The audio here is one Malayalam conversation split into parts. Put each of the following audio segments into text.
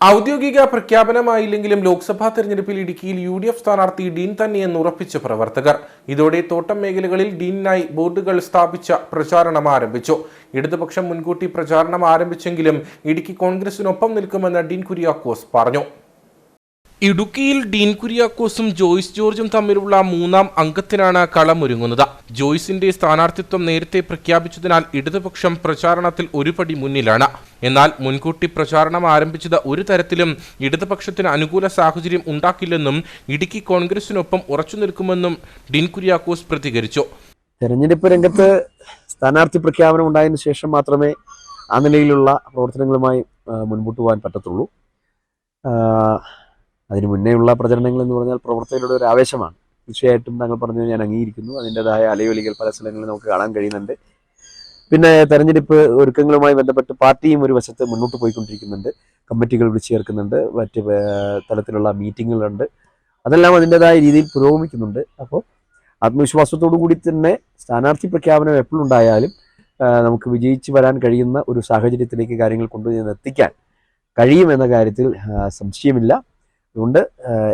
ഔദ്യോഗിക പ്രഖ്യാപനമായില്ലെങ്കിലും ലോക്സഭാ തെരഞ്ഞെടുപ്പിൽ ഇടുക്കിയിൽ യു ഡി എഫ് സ്ഥാനാർത്ഥി ഡീൻ തന്നെയെന്ന് ഉറപ്പിച്ച പ്രവർത്തകർ. ഇതോടെ തോട്ടം മേഖലകളിൽ ഡീനിനായി ബോർഡുകൾ സ്ഥാപിച്ച പ്രചാരണം ആരംഭിച്ചു. ഇടതുപക്ഷം മുൻകൂട്ടി പ്രചാരണം ആരംഭിച്ചെങ്കിലും ഇടുക്കി കോൺഗ്രസിനൊപ്പം നിൽക്കുമെന്ന് ഡീൻ കുര്യാക്കോസ് പറഞ്ഞു. ഇടുക്കിയിൽ ഡീൻ കുര്യാക്കോസും ജോയ്സ് ജോർജും തമ്മിലുള്ള മൂന്നാം അംഗത്തിനാണ് കളമൊരുങ്ങുന്നത്. ജോയ്സിന്റെ സ്ഥാനാർത്ഥിത്വം നേരത്തെ പ്രഖ്യാപിച്ചതിനാൽ ഇടതുപക്ഷം പ്രചാരണത്തിൽ ഒരുപടി മുന്നിലാണ്. എന്നാൽ മുൻകൂട്ടി പ്രചാരണം ആരംഭിച്ചത് ഒരു തരത്തിലും ഇടതുപക്ഷത്തിന് അനുകൂല സാഹചര്യം ഉണ്ടാക്കില്ലെന്നും ഇടുക്കി കോൺഗ്രസിനൊപ്പം ഉറച്ചു നിൽക്കുമെന്നും ഡീൻ കുര്യാക്കോസ് പ്രതികരിച്ചു. തെരഞ്ഞെടുപ്പ് രംഗത്ത് സ്ഥാനാർത്ഥി പ്രഖ്യാപനം ഉണ്ടായതിനു ശേഷം മാത്രമേ ആ നിലയിലുള്ള പ്രവർത്തനങ്ങളുമായി മുൻപോട്ട് പോകാൻ പറ്റത്തുള്ളൂ. അതിന് മുന്നേയുള്ള പ്രചരണങ്ങൾ എന്ന് പറഞ്ഞാൽ പ്രവർത്തകരുടെ ഒരു ആവേശമാണ്. തീർച്ചയായിട്ടും താങ്കൾ പറഞ്ഞു ഞാൻ അംഗീകരിക്കുന്നു. അതിന്റെതായ അലയൊലികൾ പല സ്ഥലങ്ങളിൽ നമുക്ക് കാണാൻ കഴിയുന്നുണ്ട്. പിന്നെ തെരഞ്ഞെടുപ്പ് ഒരുക്കങ്ങളുമായി ബന്ധപ്പെട്ട് പാർട്ടിയും ഒരു വശത്ത് മുന്നോട്ട് പോയിക്കൊണ്ടിരിക്കുന്നുണ്ട്. കമ്മിറ്റികൾ വിളിച്ചു ചേർക്കുന്നുണ്ട്. മറ്റ് തലത്തിലുള്ള മീറ്റിങ്ങുകളുണ്ട്. അതെല്ലാം അതിന്റെതായ രീതിയിൽ പുരോഗമിക്കുന്നുണ്ട്. അപ്പോൾ ആത്മവിശ്വാസത്തോടു കൂടി തന്നെ സ്ഥാനാർത്ഥി പ്രഖ്യാപനം എപ്പോഴുണ്ടായാലും നമുക്ക് വിജയിച്ച് വരാൻ കഴിയുന്ന ഒരു സാഹചര്യത്തിലേക്ക് കാര്യങ്ങൾ കൊണ്ടുചെന്ന് എത്തിക്കാൻ കഴിയുമെന്ന കാര്യത്തിൽ സംശയമില്ല. അതുകൊണ്ട്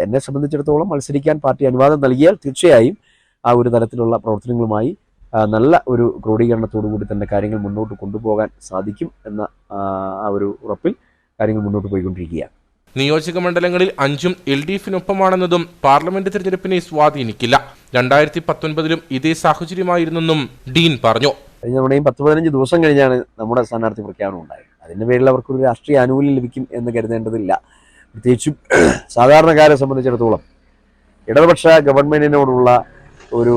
എന്നെ സംബന്ധിച്ചിടത്തോളം മത്സരിക്കാൻ പാർട്ടി അനുവാദം നൽകിയാൽ തീർച്ചയായും ആ ഒരു തരത്തിലുള്ള പ്രവർത്തനങ്ങളുമായി നല്ല ഒരു ക്രോഡീകരണത്തോടു കൂടി തന്നെ കാര്യങ്ങൾ മുന്നോട്ട് കൊണ്ടുപോകാൻ സാധിക്കും എന്ന ആ, ഒരു ഉറപ്പിൽ കാര്യങ്ങൾ മുന്നോട്ട് പോയിക്കൊണ്ടിരിക്കുകയാണ്. നിയോജക മണ്ഡലങ്ങളിൽ അഞ്ചും എൽ ഡി എഫിനൊപ്പമാണെന്നതും പാർലമെന്റ് തിരഞ്ഞെടുപ്പിനെ സ്വാധീനിക്കില്ല. രണ്ടായിരത്തി പത്തൊൻപതിലും ഇതേ സാഹചര്യമായിരുന്നെന്നും ഡീൻ പറഞ്ഞു. കഴിഞ്ഞ തവണയും പത്ത് പതിനഞ്ച് ദിവസം കഴിഞ്ഞാണ് നമ്മുടെ സ്ഥാനാർത്ഥി പ്രഖ്യാപനം ഉണ്ടായത്. അതിന്റെ പേരിൽ അവർക്കൊരു രാഷ്ട്രീയ ആനുകൂല്യം ലഭിക്കും എന്ന് കരുതേണ്ടതില്ല. പ്രത്യേകിച്ചും സാധാരണക്കാരെ സംബന്ധിച്ചിടത്തോളം ഇടതുപക്ഷ ഗവൺമെന്റിനോടുള്ള ഒരു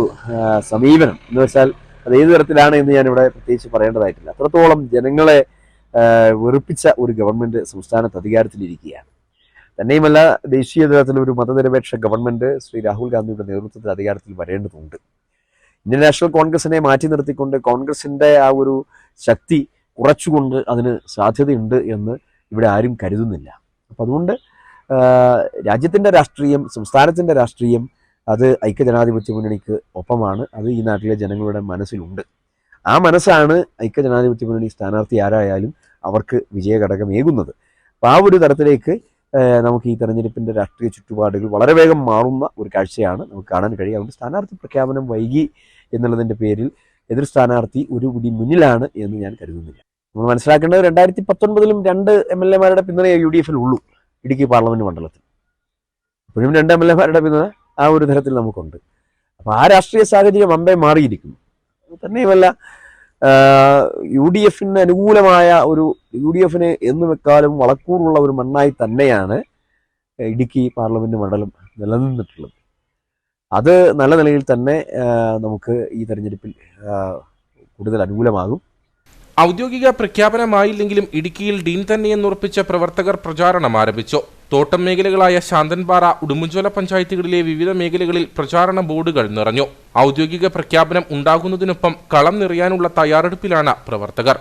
സമീപനം എന്ന് വെച്ചാൽ അത് ഏത് തരത്തിലാണ് എന്ന് ഞാനിവിടെ പ്രത്യേകിച്ച് പറയേണ്ടതായിട്ടില്ല. അത്രത്തോളം ജനങ്ങളെ വെറുപ്പിച്ച ഒരു ഗവൺമെന്റ് സംസ്ഥാനത്ത് അധികാരത്തിലിരിക്കുകയാണ്. തന്നെയുമല്ല ദേശീയ തലത്തിൽ ഒരു മതനിരപേക്ഷ ഗവൺമെന്റ് ശ്രീ രാഹുൽ ഗാന്ധിയുടെ നേതൃത്വത്തിൽ അധികാരത്തിൽ വരേണ്ടതുണ്ട്. ഇന്ത്യൻ നാഷണൽ കോൺഗ്രസിനെ മാറ്റി നിർത്തിക്കൊണ്ട് കോൺഗ്രസിന്റെ ആ ഒരു ശക്തി കുറച്ചുകൊണ്ട് അതിന് സാധ്യതയുണ്ട് എന്ന് ഇവിടെ ആരും കരുതുന്നില്ല. അപ്പം അതുകൊണ്ട് രാജ്യത്തിന്റെ രാഷ്ട്രീയം സംസ്ഥാനത്തിന്റെ രാഷ്ട്രീയം അത് ഐക്യജനാധിപത്യ മുന്നണിക്ക് ഒപ്പമാണ്. അത് ഈ നാട്ടിലെ ജനങ്ങളുടെ മനസ്സിലുണ്ട്. ആ മനസ്സാണ് ഐക്യജനാധിപത്യ മുന്നണി സ്ഥാനാർത്ഥി ആരായാലും അവർക്ക് വിജയഘടകമേകുന്നത്. അപ്പോൾ ആ ഒരു തരത്തിലേക്ക് നമുക്ക് ഈ തെരഞ്ഞെടുപ്പിന്റെ രാഷ്ട്രീയ ചുറ്റുപാടുകൾ വളരെ വേഗം മാറുന്ന ഒരു കാഴ്ചയാണ് നമുക്ക് കാണാൻ കഴിയുക. അതുകൊണ്ട് സ്ഥാനാർത്ഥി പ്രഖ്യാപനം വൈകി എന്നുള്ളതിന്റെ പേരിൽ എതിർ സ്ഥാനാർത്ഥി ഒരു പിടി മുന്നിലാണ് എന്ന് ഞാൻ കരുതുന്നില്ല. നമ്മൾ മനസ്സിലാക്കേണ്ടത് രണ്ടായിരത്തി പത്തൊൻപതിലും രണ്ട് എം എൽ എമാരുടെ പിന്തുണ യു ഡി എഫിൽ ഉള്ളൂ. ഇടുക്കി പാർലമെന്റ് മണ്ഡലത്തിൽ. ഇപ്പോഴും രണ്ട് എം എൽ എമാരുടെ പിന്തുണ ആ ഒരു തരത്തിൽ നമുക്കുണ്ട്. അപ്പോൾ ആ രാഷ്ട്രീയ സാഹചര്യം അമ്പേ മാറിയിരിക്കുന്നു. തന്നെയുമല്ല യു ഡി എഫിന് അനുകൂലമായ ഒരു യു ഡി എഫിന് എന്ന് വെക്കാലും വളക്കൂറുള്ള ഒരു മണ്ണായി തന്നെയാണ് ഇടുക്കി പാർലമെന്റ് മണ്ഡലം നിലനിന്നിട്ടുള്ളത്. അത് നല്ല നിലയിൽ തന്നെ നമുക്ക് ഈ തെരഞ്ഞെടുപ്പിൽ കൂടുതൽ അനുകൂലമാകും. ഔദ്യോഗിക പ്രഖ്യാപനമായില്ലെങ്കിലും ഇടുക്കിയിൽ ഡീൻ തന്നെയെന്നുറപ്പിച്ച പ്രവർത്തകർ പ്രചാരണം ആരംഭിച്ചു. തോട്ടം മേഖലകളായ ശാന്തൻപാറ ഉടുമ്പുംചോല പഞ്ചായത്തുകളിലെ വിവിധ മേഖലകളിൽ പ്രചാരണ ബോർഡുകൾ നിറഞ്ഞു. ഔദ്യോഗിക പ്രഖ്യാപനം ഉണ്ടാകുന്നതിനൊപ്പം കളം നിറയാനുള്ള തയ്യാറെടുപ്പിലാണ് പ്രവർത്തകർ.